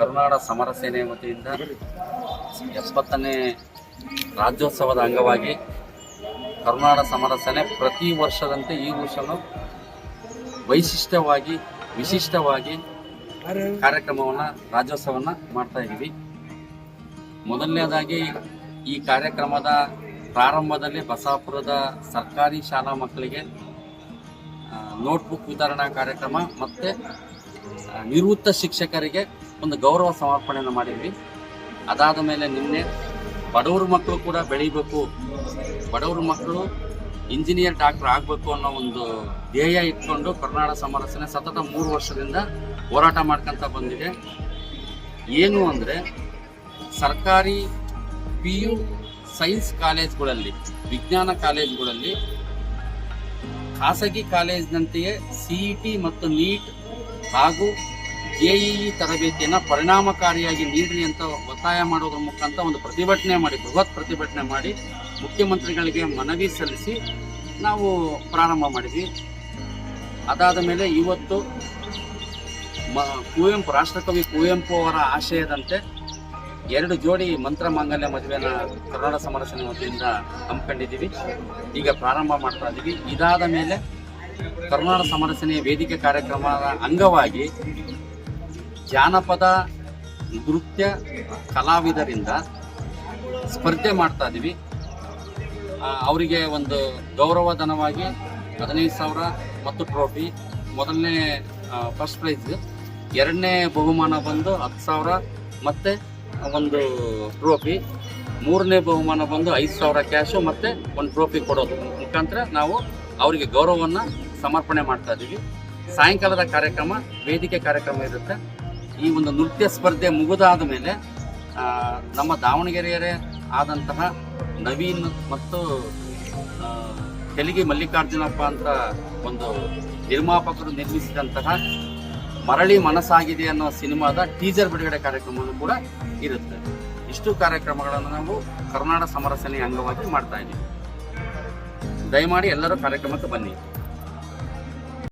ಕರುನಾಡ ಸಮರ ಸೇನೆ ವತಿಯಿಂದ ಎಪ್ಪತ್ತನೇ ರಾಜ್ಯೋತ್ಸವದ ಅಂಗವಾಗಿ ಕರುನಾಡ ಸಮರ ಸೇನೆ ಪ್ರತಿ ವರ್ಷದಂತೆ ಈ ವರ್ಷವೂ ವೈಶಿಷ್ಟ್ಯವಾಗಿ, ವಿಶಿಷ್ಟವಾಗಿ ಕಾರ್ಯಕ್ರಮವನ್ನು, ರಾಜ್ಯೋತ್ಸವವನ್ನು ಮಾಡ್ತಾ ಇದ್ದೀವಿ. ಮೊದಲನೇದಾಗಿ ಈ ಕಾರ್ಯಕ್ರಮದ ಪ್ರಾರಂಭದಲ್ಲಿ ಬಸಾಪುರದ ಸರ್ಕಾರಿ ಶಾಲಾ ಮಕ್ಕಳಿಗೆ ನೋಟ್ಬುಕ್ ವಿತರಣಾ ಕಾರ್ಯಕ್ರಮ ಮತ್ತು ನಿವೃತ್ತ ಶಿಕ್ಷಕರಿಗೆ ಒಂದು ಗೌರವ ಸಮರ್ಪಣೆಯನ್ನು ಮಾಡಿದ್ವಿ. ಅದಾದ ಮೇಲೆ ನಿನ್ನೆ ಬಡವ್ರ ಮಕ್ಕಳು ಕೂಡ ಬೆಳಿಬೇಕು, ಬಡವ್ರ ಮಕ್ಕಳು ಇಂಜಿನಿಯರ್ ಡಾಕ್ಟರ್ ಆಗಬೇಕು ಅನ್ನೋ ಒಂದು ಧ್ಯೇಯ ಇಟ್ಕೊಂಡು ಕರ್ನಾಟಕ ಸಮರಸನೆ ಸತತ ಮೂರು ವರ್ಷದಿಂದ ಹೋರಾಟ ಮಾಡ್ಕೊಂತ ಬಂದಿದೆ. ಏನು ಅಂದರೆ ಸರ್ಕಾರಿ ಪಿ ಯು ಸೈನ್ಸ್ ಕಾಲೇಜ್ಗಳಲ್ಲಿ, ವಿಜ್ಞಾನ ಕಾಲೇಜ್ಗಳಲ್ಲಿ, ಖಾಸಗಿ ಕಾಲೇಜಿನಂತೆಯೇ ಸಿಇಟಿ ಮತ್ತು ನೀಟ್ ಹಾಗೂ ಜೆಇಇ ತರಬೇತಿಯನ್ನು ಪರಿಣಾಮಕಾರಿಯಾಗಿ ನೀಡ್ರಿ ಅಂತ ಒತ್ತಾಯ ಮಾಡೋದ್ರ ಮುಖಾಂತರ ಒಂದು ಪ್ರತಿಭಟನೆ ಮಾಡಿ, ಬೃಹತ್ ಪ್ರತಿಭಟನೆ ಮಾಡಿ ಮುಖ್ಯಮಂತ್ರಿಗಳಿಗೆ ಮನವಿ ಸಲ್ಲಿಸಿ ನಾವು ಪ್ರಾರಂಭ ಮಾಡಿದ್ವಿ. ಅದಾದ ಮೇಲೆ ಇವತ್ತು ಮ, ಕುವೆಂಪು, ರಾಷ್ಟ್ರಕವಿ ಕುವೆಂಪು ಅವರ ಆಶಯದಂತೆ ಎರಡು ಜೋಡಿ ಮಂತ್ರ ಮಾಂಗಲ್ಯ ಮದುವೆನ ಕನ್ನಡ ಸಮರಸನ ಸೇನೆ ವತಿಯಿಂದ ಹಮ್ಮಿಕೊಂಡಿದ್ದೀವಿ. ಈಗ ಪ್ರಾರಂಭ ಮಾಡ್ತಾ ಇದ್ದೀವಿ ಇದಾದ ಮೇಲೆ ಕರ್ನಾಟಕ ಸಮರ ಸೇನೆಯ ವೇದಿಕೆ ಕಾರ್ಯಕ್ರಮದ ಅಂಗವಾಗಿ ಜಾನಪದ ನೃತ್ಯ ಕಲಾವಿದರಿಂದ ಸ್ಪರ್ಧೆ ಮಾಡ್ತಾ ಇದ್ದೀವಿ ಅವರಿಗೆ ಒಂದು ಗೌರವಧನವಾಗಿ ಹದಿನೈದು ಸಾವಿರ ಮತ್ತು ಟ್ರೋಫಿ, ಮೊದಲನೇ ಫಸ್ಟ್ ಪ್ರೈಸ್ ಎರಡನೇ ಬಹುಮಾನ ಬಂದು ಹತ್ತು ಸಾವಿರ ಮತ್ತು ಒಂದು ಟ್ರೋಫಿ, ಮೂರನೇ ಬಹುಮಾನ ಬಂದು ಐದು ಸಾವಿರ ಕ್ಯಾಶು ಮತ್ತು ಒಂದು ಟ್ರೋಫಿ ಕೊಡೋದು. ಮುಖಾಂತರ ನಾವು ಅವರಿಗೆ ಗೌರವವನ್ನು ಸಮರ್ಪಣೆ ಮಾಡ್ತಾ ಇದ್ದೀವಿ ಸಾಯಂಕಾಲದ ಕಾರ್ಯಕ್ರಮ, ವೇದಿಕೆ ಕಾರ್ಯಕ್ರಮ ಇರುತ್ತೆ. ಈ ಒಂದು ನೃತ್ಯ ಸ್ಪರ್ಧೆ ಮುಗಿದಾದ ಮೇಲೆ ನಮ್ಮ ದಾವಣಗೆರೆಯರೇ ಆದಂತಹ ನವೀನ್ ಮತ್ತು ತೆಲಿಗೆ ಮಲ್ಲಿಕಾರ್ಜುನಪ್ಪ ಅಂತ ಒಂದು ನಿರ್ಮಾಪಕರು ನಿರ್ಮಿಸಿದಂತಹ ಮರಳಿ ಮನಸ್ಸಾಗಿದೆ ಅನ್ನೋ ಸಿನಿಮಾದ ಟೀಸರ್ ಬಿಡುಗಡೆ ಕಾರ್ಯಕ್ರಮವೂ ಕೂಡ ಇರುತ್ತೆ. ಇಷ್ಟು ಕಾರ್ಯಕ್ರಮಗಳನ್ನು ನಾವು ಕರ್ನಾಟಕ ಸಮರ ಸೇನೆಯ ಅಂಗವಾಗಿ ಮಾಡ್ತಾ ಇದ್ದೀವಿ ದಯಮಾಡಿ ಎಲ್ಲರೂ ಕಾರ್ಯಕ್ರಮಕ್ಕೆ ಬನ್ನಿ.